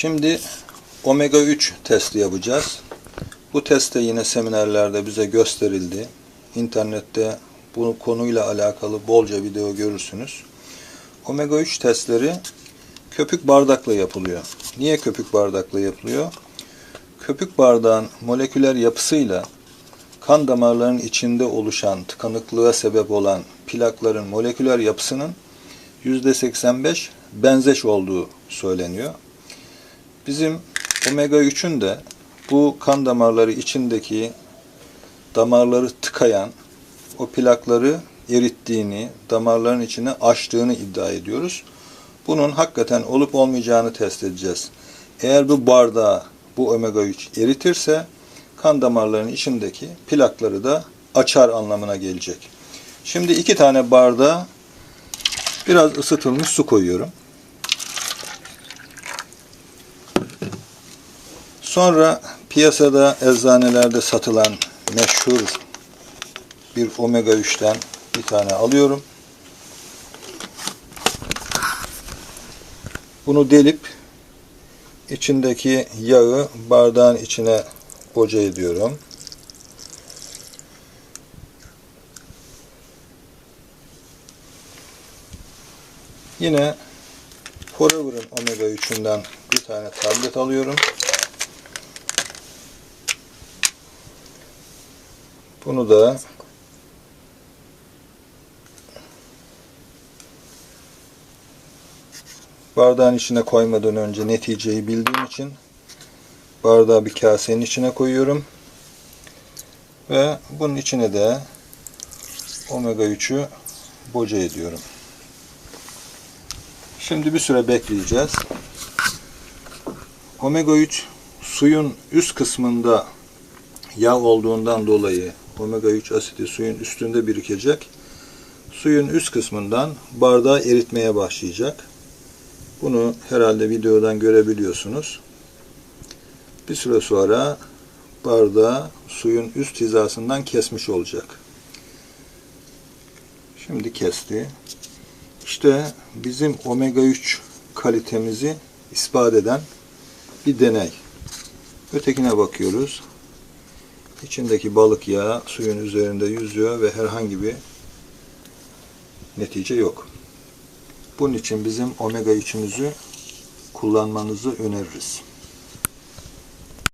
Şimdi omega 3 testi yapacağız. Bu test de yine seminerlerde bize gösterildi. İnternette bu konuyla alakalı bolca video görürsünüz. Omega 3 testleri köpük bardakla yapılıyor. Niye köpük bardakla yapılıyor? Köpük bardağın moleküler yapısıyla kan damarlarının içinde oluşan tıkanıklığa sebep olan plakların moleküler yapısının %85 benzeş olduğu söyleniyor. Bizim omega 3'ün de bu kan damarları içindeki damarları tıkayan o plakları erittiğini, damarların içine açtığını iddia ediyoruz. Bunun hakikaten olup olmayacağını test edeceğiz. Eğer bu bardağı bu omega 3 eritirse kan damarlarının içindeki plakları da açar anlamına gelecek. Şimdi iki tane bardağa biraz ısıtılmış su koyuyorum. Sonra piyasada eczanelerde satılan meşhur bir omega 3'ten bir tane alıyorum. Bunu delip içindeki yağı bardağın içine boca ediyorum. Yine Forever'ın omega 3'ünden bir tane tablet alıyorum. Bunu da bardağın içine koymadan önce neticeyi bildiğim için bardağı bir kasenin içine koyuyorum. Ve bunun içine de omega 3'ü boca ediyorum. Şimdi bir süre bekleyeceğiz. Omega 3 suyun üst kısmında yağ olduğundan dolayı omega 3 asidi suyun üstünde birikecek. Suyun üst kısmından bardağı eritmeye başlayacak. Bunu herhalde videodan görebiliyorsunuz. Bir süre sonra bardağı suyun üst hizasından kesmiş olacak. Şimdi kesti. İşte bizim omega 3 kalitemizi ispat eden bir deney. Ötekine bakıyoruz. İçindeki balık yağı suyun üzerinde yüzüyor ve herhangi bir netice yok. Bunun için bizim omega 3'ümüzü kullanmanızı öneririz.